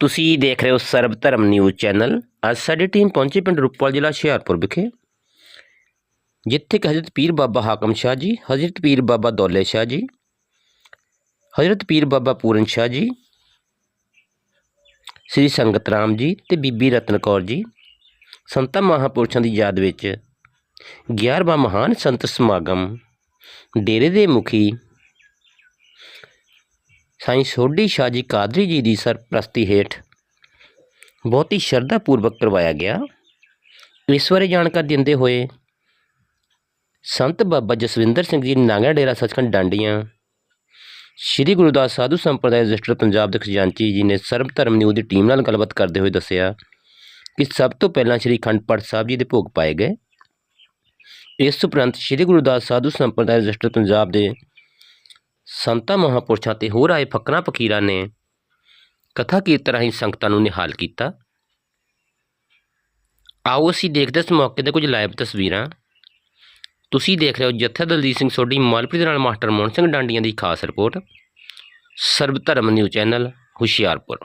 ਤੁਸੀਂ ਦੇਖ ਰਹੇ ਹੋ ਸਰਬ ਧਰਮ ਨਿਊਜ਼ ਚੈਨਲ। ਅੱਜ ਸਾਡੀ ਟੀਮ ਪਹੁੰਚੀ ਪਿੰਡ ਰੂਪਵਾਲ ਜ਼ਿਲ੍ਹਾ ਹੁਸ਼ਿਆਰਪੁਰ ਵਿਖੇ। ਜਿੱਥੇ ਕਿ ਹਜ਼ਰਤ ਪੀਰ ਬਾਬਾ ਹਾਕਮ ਸ਼ਾਹ ਜੀ, ਹਜ਼ਰਤ ਪੀਰ ਬਾਬਾ ਦੌਲੇ ਸ਼ਾਹ ਜੀ, ਹਜ਼ਰਤ ਪੀਰ ਬਾਬਾ ਪੂਰਨ ਸ਼ਾਹ ਜੀ, ਸ੍ਰੀ ਸੰਗਤ ਰਾਮ ਜੀ ਤੇ ਬੀਬੀ ਰਤਨ ਕੌਰ ਜੀ, ਸੰਤਾਂ ਮਹਾਂਪੁਰਸ਼ਾਂ ਦੀ ਯਾਦ ਵਿੱਚ 11ਵਾਂ ਮਹਾਨ ਸੰਤ ਸਮਾਗਮ, ਡੇਰੇ ਦੇ ਮੁਖੀ ਸਾਈਂ ਸੋਢੀ ਸ਼ਾਹ ਜੀ ਕਾਦਰੀ ਜੀ ਦੀ ਸਰਪ੍ਰਸਤੀ ਹੇਠ ਬਹੁਤ ਹੀ ਸ਼ਰਧਾ ਪੂਰਵਕ ਕਰਵਾਇਆ ਗਿਆ। ਇਸ ਬਾਰੇ ਜਾਣਕਾਰੀ ਦਿੰਦੇ ਹੋਏ ਸੰਤ ਬਾਬਾ ਜਸਵਿੰਦਰ ਸਿੰਘ ਜੀ ਨਾਂਗਾ ਡੇਰਾ ਸੱਚਖੰਡ ਡਾਂਡੀਆਂ, ਸ਼੍ਰੀ ਗੁਰਦਾਸ ਸਾਧੂ ਸੰਪਰਦਾਇ ਰਜਿਸਟਰ ਪੰਜਾਬ ਦੇ ਖਜ਼ਾਨਚੀ ਜੀ ਨੇ ਸਰਬ ਧਰਮ ਨਿਊਜ਼ ਦੀ ਟੀਮ ਨਾਲ ਗੱਲਬਾਤ ਕਰਦੇ ਹੋਏ ਦੱਸਿਆ ਕਿ ਸਭ ਤੋਂ ਪਹਿਲਾਂ ਸ਼੍ਰੀ ਅਖੰਡ ਪਾਠ ਸਾਹਿਬ ਜੀ ਦੇ ਭੋਗ ਪਾਏ ਗਏ। ਇਸ ਉਪਰੰਤ ਸ਼੍ਰੀ ਗੁਰਦਾਸ ਸਾਧੂ ਸੰਪਰਦਾਇ ਰਜਿਸਟਰ ਪੰਜਾਬ ਦੇ ਸੰਤਾਂ ਮਹਾਂਪੁਰਸ਼ਾਂ ਤੇ ਹੋਰ ਆਏ ਫਕਰਾਂ ਫਕੀਰਾਂ ਨੇ ਕਥਾ ਕੀਰਤਨ ਰਾਹੀਂ ਸੰਗਤਾਂ ਨੂੰ ਨਿਹਾਲ ਕੀਤਾ। ਆਓ ਅਸੀਂ ਦੇਖਦੇ ਇਸ ਮੌਕੇ ਤੇ ਕੁਝ ਲਾਈਵ ਤਸਵੀਰਾਂ। ਤੁਸੀਂ ਦੇਖ ਰਹੇ ਹੋ ਜੱਥਾ ਦਲਜੀਤ ਸਿੰਘ ਸੋਢੀ ਮਾਲਪ੍ਰੀਤ ਨਾਲ ਮਾਸਟਰ ਮੋਹਨ ਸਿੰਘ ਡਾਂਡੀਆਂ ਦੀ ਖਾਸ report. Sarab Dharam news channel Hoshiarpur.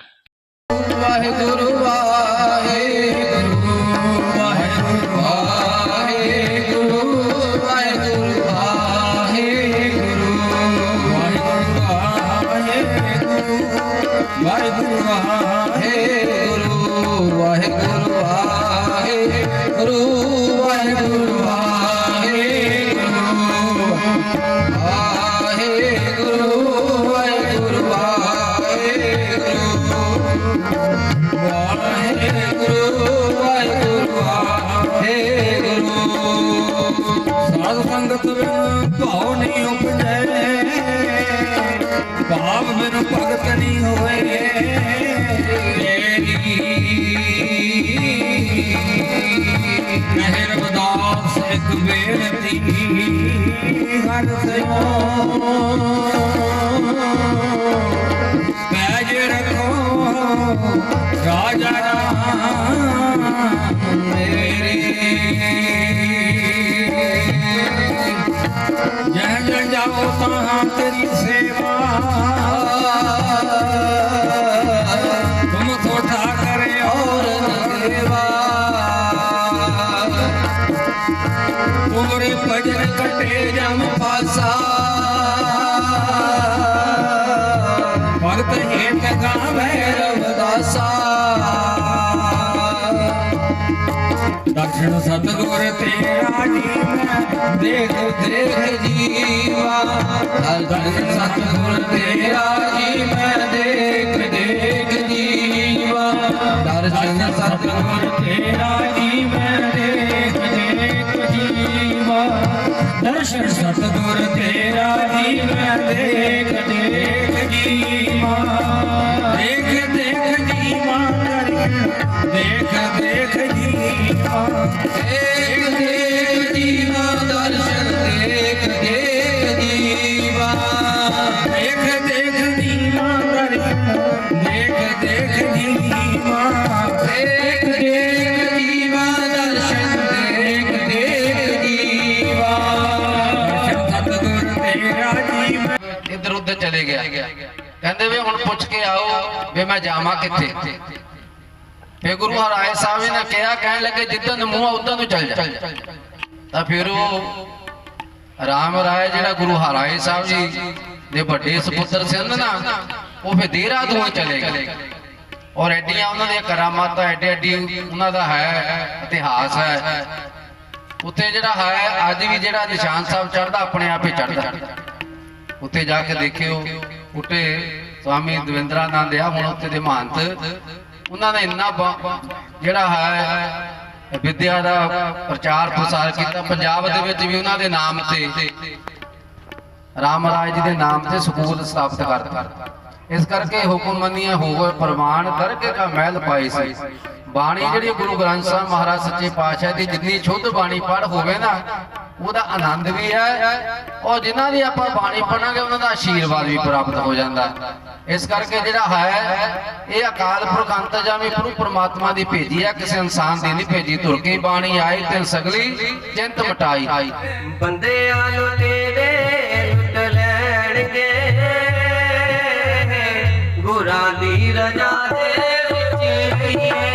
Waheguru Waheguru Waheguru Waheguru Waheguru Waheguru ਸਾਧ ਸੰਗਤ ਬਿਨ ਭਾਉ ਨਹੀਂ ਉਪਜੈ ਭਾਵ ਬਿਨ ਭਗਤ ਇੱਕ ਬੇਨਤੀ ਹਰ ਸਿਓ ਪੈਜ ਰੱਖੋ ਰਾਜਾ ਰਾਮ ਮੇਰੇ ਜਹ ਜਾਓ ਤਾਂ ਤੇਰੀ ਸੇਵਾ ਕਟੇ ਪਾਸਾ। ਭਗਤ ਹੇਤ ਗਾਵੇ ਰਵਦਾਸਾ। ਦਰਸ਼ਨ ਸਤਗੁਰ ਤੇਰਾ ਜੀ ਮੈਂ ਦੇਖ ਦੇਖ ਜੀਵਾ। ਦਰਸ਼ਨ ਸਤਗੁਰ ਤੇਰਾ ਜੀ ਮੈਂ ਦੇਖ ਦੇਖ ਦੇਖ ਜੀਵਾ। ਦੇਖ ਦੇਖ ਜੀਵਾ, ਦਰਸ਼ਨ ਦੇਖ ਦੇਖ ਜੀਵਾ। ਦੇਖ ਦੇਖ ਜੀਵਾ, ਦਰਸ਼ਨ ਦੇਖ ਦੇਖ ਜੀਵਾ। ਦੇਖ ਦੇਖ ਜੀਵਾ, ਦਰਸ਼ਨ ਦੇਖ ਦੇਖ ਜੀਵਾ। ਸਤਿਗੁਰ ਤੇਰਾ ਜੀਵਾ। ਇੱਧਰ ਉੱਧਰ ਚਲੇ ਗਿਆ। ਕਹਿੰਦੇ ਵੇ ਹੁਣ ਪੁੱਛ ਕੇ ਆਓ ਵੇ ਮੈਂ ਜਾਵਾਂ ਕਿੱਥੇ? ਫੇ ਗੁਰੂ ਹਰਾਏ ਸਾਹਿਬ ਜੀ ਨੇ ਕਿਹਾ, ਕਹਿਣ ਲੱਗੇ ਜਿੱਦਾਂ ਨੂੰ ਮੂੰਹ ਆ, ਉਦਾਂ ਨੂੰ ਚੱਲ ਜਾ। ਤਾਂ ਫਿਰ ਉਹ ਰਾਮ ਰਾਏ, ਜਿਹੜਾ ਗੁਰੂ ਹਰਾਏ ਸਾਹਿਬ ਜੀ ਦੇ ਵੱਡੇ ਸੁਪੁੱਤਰ ਸਨ ਨਾ ਉਹ ਫੇ ਦੇਹਰਾਦੂਨ ਚਲੇ ਗਏ। ਔਰ ਐਡੀਆਂ ਉਹਨਾਂ ਦੀਆਂ ਕਰਾਮਾਤਾਂ, ਐਡੀ ਐਡੀ ਉਹਨਾਂ ਦਾ ਹੈ, ਇਤਿਹਾਸ ਹੈ। ਉੱਥੇ ਜਿਹੜਾ ਹੈ, ਅੱਜ ਵੀ ਜਿਹੜਾ ਨਿਸ਼ਾਨ ਸਾਹਿਬ ਚੜਦਾ ਆਪਣੇ ਆਪ ਹੀ ਚੜਦਾ ਉੱਥੇ ਜਾ ਕੇ ਦੇਖਿਓ ਉੱਤੇ ਸਵਾਮੀ ਦਵਿੰਦਰਾਨੰਦ ਆ, ਹੁਣ ਉੱਥੇ ਦੇ ਮਹੰਤ। ਉਹਨਾਂ ਨੇ ਇੰਨਾ ਜਿਹੜਾ ਹੈ, ਵਿਦਿਆ ਦਾ ਪ੍ਰਚਾਰ ਪ੍ਰਸਾਰ ਕੀਤਾ। ਪੰਜਾਬ ਦੇ ਵਿੱਚ ਵੀ ਉਹਨਾਂ ਦੇ ਨਾਮ ਤੇ ਰਾਮ ਰਾਜ ਜੀ ਦੇ ਨਾਮ ਤੇ ਸਕੂਲ ਸਥਾਪਿਤ ਕਰ ਇਸ ਕਰਕੇ ਹੁਕਮ ਮੰਨੀਆਂ ਹੋਵੇ, ਪ੍ਰਮਾਣ ਕਰਕੇ ਕਾ ਮਹਿਲ ਪਾਈ ਸੀ। ਬਾਣੀ ਜਿਹੜੀ ਗੁਰੂ ਗ੍ਰੰਥ ਸਾਹਿਬ ਮਹਾਰਾਜ ਸੱਚੇ ਪਾਤਸ਼ਾਹ ਦੀ ਜਿੰਨੀ ਸ਼ੁੱਧ ਬਾਣੀ ਪੜ ਹੋਵੇ ਨਾ ਉਹਦਾ ਆਨੰਦ ਵੀ ਹੈ ਔਰ ਜਿਨ੍ਹਾਂ ਦੀ ਆਪਾਂ ਬਾਣੀ ਪੜਾਂਗੇ ਉਹਨਾਂ ਦਾ ਆਸ਼ੀਰਵਾਦ ਵੀ ਪ੍ਰਾਪਤ ਹੋ ਜਾਂਦਾ। ਇਸ ਕਰਕੇ ਜਿਹੜਾ ਹੈ, ਇਹ ਅਕਾਲ ਪੁਰਖ ਅੰਤਜਾਮੀ ਪ੍ਰਭੂ ਪ੍ਰਮਾਤਮਾ ਦੀ ਭੇਜੀ ਹੈ, ਕਿਸੇ ਇਨਸਾਨ ਦੀ ਨਹੀਂ ਭੇਜੀ। ਧੁਰ ਕੇ ਬਾਣੀ ਆਈ ਤੇ ਸਗਲੀ, ਚਿੰਤ ਮਟਾਈ। ਬੰਦਿਆਂ ਨੂੰ ਤੇਰੇ ਲੁੱਟ ਲੈਣਗੇ। ਗੁਰਾਂ ਦੀ ਰਜਾ ਦੇ ਵਾਹਿਗੁਰੂ ਵਾਹਿਗੁਰੂ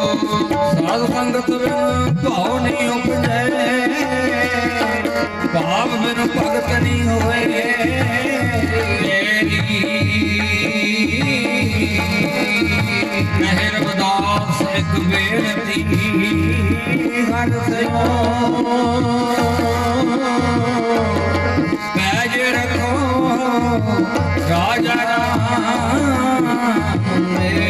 ਸਾਧ ਸੰਗਤ ਬਿਨ ਭਾਉ ਨਹੀਂ ਉਪਜੈ। ਭਾਵ ਬਿਨ ਭਗਤ ਨਹੀਂ ਹੋਏ। ਮਹਿਰ ਬਦਾਸ ਇੱਕ ਬੇਨਤੀ, ਹਰ ਸਿਓ ਪੈਜ ਰੱਖੋ, ਰਾਜਾ ਰਾਮ ਮੇਰੇ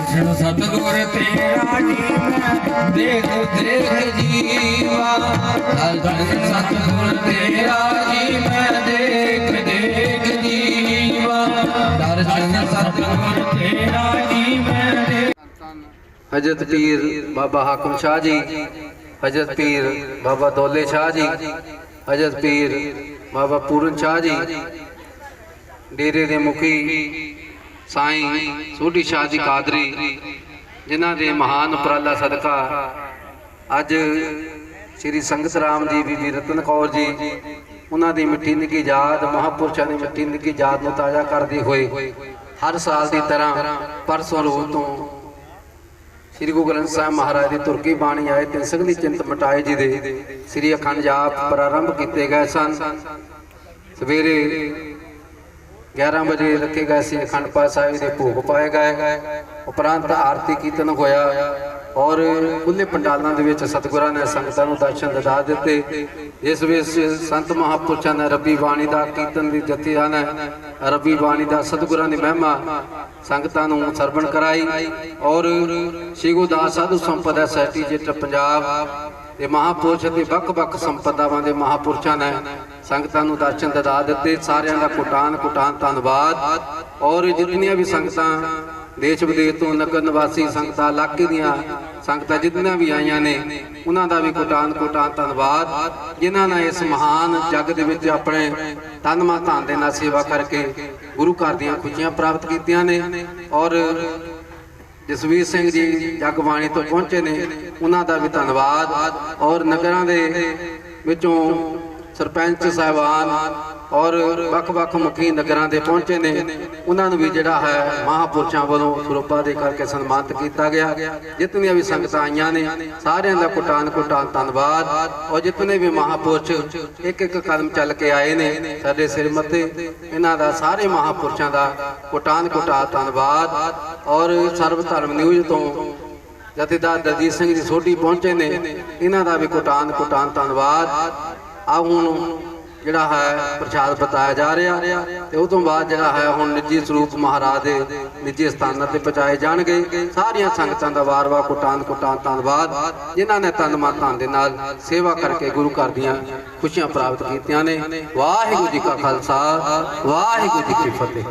ਦਖਣ ਸਤਗੁਰ ਤੇਰਾ ਜੀਵਨ ਦੇਖ ਦੇਖ ਜੀਵਾ। ਦਖਣ ਸਤਗੁਰ ਤੇਰਾ ਜੀਵਨ ਦੇਖ ਦੇਖ ਜੀਵਾ। ਦਰਸ਼ਨ ਸਤਗੁਰ ਤੇਰਾ ਜੀਵਨ ਹਜਰਤ ਪੀਰ ਬਾਬਾ ਹਾਕਮ ਸ਼ਾਹ ਜੀ ਹਜਤ ਪੀਰ ਬਾਬਾ ਦੋਲੇ ਸ਼ਾਹ ਜੀ ਹਜਤ ਪੀਰ ਬਾਬਾ ਪੂਰਨ ਸ਼ਾਹ ਜੀ, ਡੇਰੇ ਦੇ ਮੁਖੀ ਸਾਈਂ ਸੋਢੀ ਸ਼ਾਹ ਜੀ ਕਾਦਰੀ, ਜਿਨ੍ਹਾਂ ਦੇ ਮਹਾਨ ਉਪਰਾਲਾ ਸਦਕਾ ਅੱਜ ਸ੍ਰੀ ਸੰਗਤ ਰਾਮ ਜੀ, ਬੀਬੀ ਰਤਨ ਕੌਰ ਜੀ, ਉਹਨਾਂ ਦੀ ਮਿੱਠੀ ਨਿੱਕੀ ਯਾਦ, ਮਹਾਪੁਰਸ਼ਾਂ ਦੀ ਮਿੱਠੀ ਨਿੱਕੀ ਯਾਦ ਨੂੰ ਤਾਜ਼ਾ ਕਰਦੇ ਹੋਏ ਹਰ ਸਾਲ ਦੀ ਤਰ੍ਹਾਂ ਪਰਸੋਂ ਰੋਜ਼ ਤੋਂ ਸ੍ਰੀ ਗੁਰੂ ਗ੍ਰੰਥ ਸਾਹਿਬ ਮਹਾਰਾਜ ਦੀ ਤੁਰਕੀ ਬਾਣੀ ਆਏ ਤਿੰਨ ਸੰਗਲੀ ਚਿੰਤ ਮਟਾਏ ਜੀ ਦੇ ਸ੍ਰੀ ਅਖੰਡ ਜਾਪ ਪ੍ਰਾਰੰਭ ਕੀਤੇ ਗਏ ਸਨ। ਸਵੇਰੇ 11 ਵਜੇ ਰੱਖੇ ਗਏ ਸੀ, ਅਖੰਡ ਪਾਠ ਸਾਹਿਬ ਦੇ ਭੋਗ ਪਾਏ ਗਏ। ਉਪਰੰਤ ਆਰਤੀ ਕੀਰਤਨ ਹੋਇਆ ਔਰ ਖੁੱਲੇ ਪੰਡਾਲਾਂ ਦੇ ਵਿੱਚ ਸਤਿਗੁਰਾਂ ਨੇ ਸੰਗਤਾਂ ਨੂੰ ਦਰਸ਼ਨ ਦਿਖਾ ਦਿੱਤੇ। ਇਸ ਵਿੱਚ ਸੰਤ ਮਹਾਪੁਰਸ਼ਾਂ ਨੇ ਰੱਬੀ ਬਾਣੀ ਦਾ ਕੀਰਤਨ ਦੀ ਜਥਿਆਂ ਨੇ ਰੱਬੀ ਬਾਣੀ ਦਾ ਸਤਿਗੁਰਾਂ ਦੀ ਮਹਿਮਾ ਸੰਗਤਾਂ ਨੂੰ ਸਰਵਣ ਕਰਾਈ ਔਰ ਸ਼੍ਰੀ ਗੁਰੂ ਦਾਸ ਸਾਧੂ ਸੰਪਦਾ ਸੋਸਾਇਟੀ ਜਿੱਟ ਪੰਜਾਬ ਤੇ ਮਹਾਪੁਰਸ਼ ਅਤੇ ਵੱਖ-ਵੱਖ ਸੰਪਦਾਵਾਂ ਦੇ ਮਹਾਪੁਰਸ਼ਾਂ ਨੇ ਸੰਗਤਾਂ ਨੂੰ ਦਰਸ਼ਨ ਦਿਦਾ ਦਿੱਤੇ। ਸਾਰਿਆਂ ਦਾ ਕੋਟਾਨ ਕੋਟਾਨ ਧੰਨਵਾਦ। ਔਰ ਜਿੰਨੀਆਂ ਵੀ ਸੰਗਤਾਂ ਦੇਸ਼ ਵਿਦੇਸ਼ ਤੋਂ ਨਗਰ ਨਿਵਾਸੀ ਸੰਗਤਾਂ, ਇਲਾਕੇ ਦੀਆਂ ਸੰਗਤਾਂ ਜਿੰਨੀਆਂ ਵੀ ਆਈਆਂ ਨੇ, ਉਹਨਾਂ ਦਾ ਵੀ ਕੋਟਾਨ ਕੋਟਾਨ ਧੰਨਵਾਦ। ਜਿਨ੍ਹਾਂ ਨੇ ਇਸ ਮਹਾਨ ਜੱਗ ਦੇ ਵਿੱਚ ਆਪਣੇ ਤਨ ਮਾ ਧਨ ਦੇ ਨਾਲ ਸੇਵਾ ਕਰਕੇ ਗੁਰੂ ਘਰ ਦੀਆਂ ਖੁਸ਼ੀਆਂ ਪ੍ਰਾਪਤ ਕੀਤੀਆਂ ਨੇ। ਔਰ ਜਸਵੀਰ ਸਿੰਘ ਜੀ ਜਗਬਾਣੀ ਤੋਂ ਪਹੁੰਚੇ ਨੇ। ਉਹਨਾਂ ਦਾ ਵੀ ਧੰਨਵਾਦ। ਔਰ ਨਗਰਾਂ ਦੇ ਵਿੱਚੋਂ ਸਰਪੰਚ ਸਾਹਿਬਾਨ ਔਰ ਵੱਖ-ਵੱਖ ਮੁਖੀ ਨਗਰਾਂ ਦੇ ਪਹੁੰਚੇ ਨੇ। ਉਹਨਾਂ ਨੂੰ ਵੀ ਜਿਹੜਾ ਹੈ ਮਹਾਪੁਰਸ਼ਾਂ ਵੱਲੋਂ ਸਰੂਪਾ ਦੇ ਕਰਕੇ ਸਨਮਾਨਿਤ ਕੀਤਾ ਗਿਆ। ਜਿਤਨੀਆਂ ਵੀ ਸੰਗਤਾਂ ਆਈਆਂ ਨੇ, ਸਾਰਿਆਂ ਦਾ ਕੋਟਾਨ ਕੋਟਾਨ ਧੰਨਵਾਦ। ਔਰ ਜਿਤਨੇ ਵੀ ਮਹਾਪੁਰਸ਼ ਇੱਕ ਇੱਕ ਕਦਮ ਚੱਲ ਕੇ ਆਏ ਨੇ ਸਾਡੇ ਸਿਰ ਮੱਥੇ, ਇਹਨਾਂ ਦਾ ਸਾਰੇ ਮਹਾਪੁਰਸ਼ਾਂ ਦਾ ਕੋਟਾਨ ਕੋਟਾਨ ਧੰਨਵਾਦ। ਔਰ ਸਰਬ ਧਰਮ ਨਿਊਜ਼ ਤੋਂ ਜਥੇਦਾਰ ਦਲਜੀਤ ਸਿੰਘ ਜੀ ਸੋਢੀ ਪਹੁੰਚੇ ਨੇ। ਇਹਨਾਂ ਦਾ ਵੀ ਕੋਟਾਨ ਕੋਟਾਨ ਧੰਨਵਾਦ। ਆ ਹੁਣ ਜਿਹੜਾ ਹੈ ਪ੍ਰਸ਼ਾਦ ਬਤਾਇਆ ਜਾ ਰਿਹਾ ਤੇ ਉਸ ਤੋਂ ਬਾਅਦ ਜਿਹੜਾ ਹੈ ਹੁਣ ਨਿੱਜੀ ਸਰੂਪ ਮਹਾਰਾਜ ਦੇ ਨਿੱਜੀ ਸਥਾਨਾਂ ਤੇ ਪਹੁੰਚਾਏ ਜਾਣਗੇ। ਸਾਰੀਆਂ ਸੰਗਤਾਂ ਦਾ ਵਾਰ-ਵਾਰ ਕੋਟਾਨ ਕੋਟਾਨ ਧੰਨਵਾਦ। ਜਿਨ੍ਹਾਂ ਨੇ ਤਨ ਮਨ ਧਨ ਦੇ ਨਾਲ ਸੇਵਾ ਕਰਕੇ ਗੁਰੂ ਘਰ ਦੀਆਂ ਖੁਸ਼ੀਆਂ ਪ੍ਰਾਪਤ ਕੀਤੀਆਂ ਨੇ। ਵਾਹਿਗੁਰੂ ਜੀ ਕਾ ਖਾਲਸਾ, ਵਾਹਿਗੁਰੂ ਜੀ ਕੀ ਫਤਿਹ।